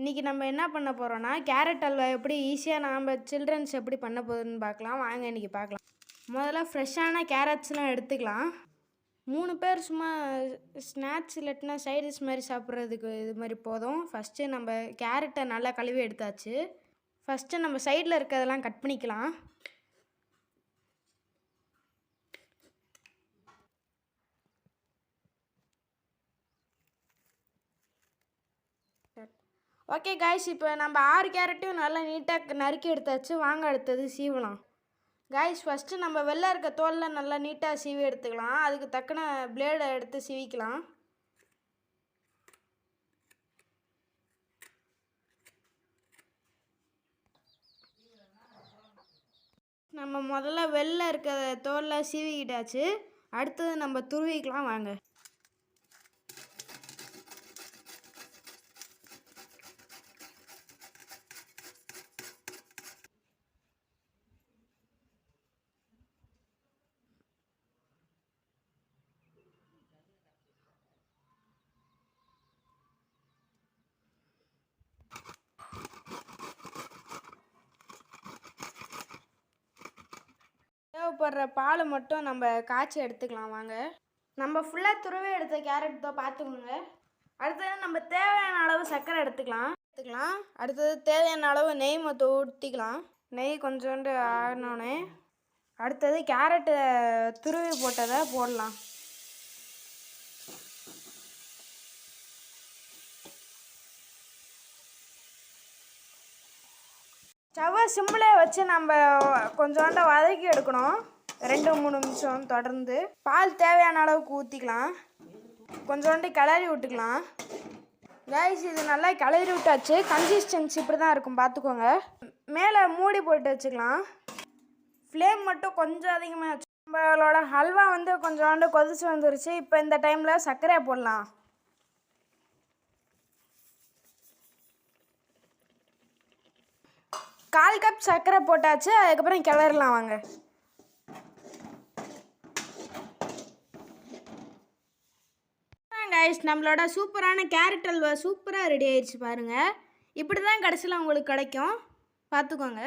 இன்றைக்கி நம்ம என்ன பண்ண போகிறோன்னா கேரட் அல்வா எப்படி ஈஸியாக நாம் சில்ட்ரன்ஸ் எப்படி பண்ண போகுதுன்னு பார்க்கலாம். வாங்க இன்றைக்கி பார்க்கலாம். முதல்ல ஃப்ரெஷ்ஷான கேரட்ஸ்லாம் எடுத்துக்கலாம். மூணு பேர் சும்மா ஸ்நாக்ஸ் இல்லாட்டினா சைடிஷ் மாதிரி சாப்பிட்றதுக்கு இது மாதிரி போதும். ஃபஸ்ட்டு நம்ம கேரட்டை நல்லா கழுவி எடுத்தாச்சு. ஃபஸ்ட்டு நம்ம சைடில் இருக்கிறதெல்லாம் கட் பண்ணிக்கலாம். ஓகே காய்ஸ் இப்போ நம்ம ஆறு கேரட்டையும் நல்லா நீட்டாக நறுக்கி எடுத்தாச்சு. வாங்க அடுத்தது சீவலாம். காய்ஸ் ஃபஸ்ட்டு நம்ம வெளில இருக்க தோலில் நல்லா நீட்டாக சீவி எடுத்துக்கலாம். அதுக்கு தக்கன பிளேடை எடுத்து சீவிக்கலாம். நம்ம முதல்ல வெளில இருக்கிற தோலில் சீவிக்கிட்டாச்சு. அடுத்தது நம்ம துருவிக்கலாம். வாங்க. தேவைப்படுற பால் மட்டும் நம்ம காய்ச்சி எடுத்துக்கலாம் வாங்க. நம்ம ஃபுல்லாக துருவி எடுத்த கேரட் தான் பார்த்துக்கோங்க. அடுத்தது நம்ம தேவையான அளவு சர்க்கரை எடுத்துக்கலாம். எடுத்துக்கலாம். அடுத்தது தேவையான அளவு நெய் மொத்தம் ஊற்றிக்கலாம் நெய் கொஞ்சோண்டு ஆனோடனே அடுத்தது கேரட்டை துருவி போட்டதை போடலாம். ஸ்டவ்வை சிம்மில் வச்சு நம்ம கொஞ்சோண்ட வதக்கி எடுக்கணும். ரெண்டு மூணு நிமிஷம் தொடர்ந்து. பால் தேவையான அளவுக்கு ஊற்றிக்கலாம் கொஞ்சோண்டு கிளறி விட்டுக்கலாம். கேஸ் இது நல்லா கிளறி விட்டாச்சு. கன்சிஸ்டன்சி இப்படி தான் இருக்கும். பார்த்துக்கோங்க. மேலே மூடி போட்டு வச்சுக்கலாம். ஃப்ளேம் மட்டும் கொஞ்சம் அதிகமாக வச்சு நம்மளோட ஹல்வா வந்து கொஞ்சோண்டு கொதிச்சு வந்துருச்சு. இப்போ இந்த டைமில் சர்க்கரையை போடலாம். கால் கப் சர்க்கரை போட்டாச்சு அதுக்கப்புறம் கிளறலாம் வாங்க. கைஸ் நம்மளோட சூப்பரான கேரட் அல்வா சூப்பராக ரெடி ஆயிடுச்சு பாருங்கள் இப்படி தான் கடைசியில் உங்களுக்கு கிடைக்கும். பார்த்துக்கோங்க.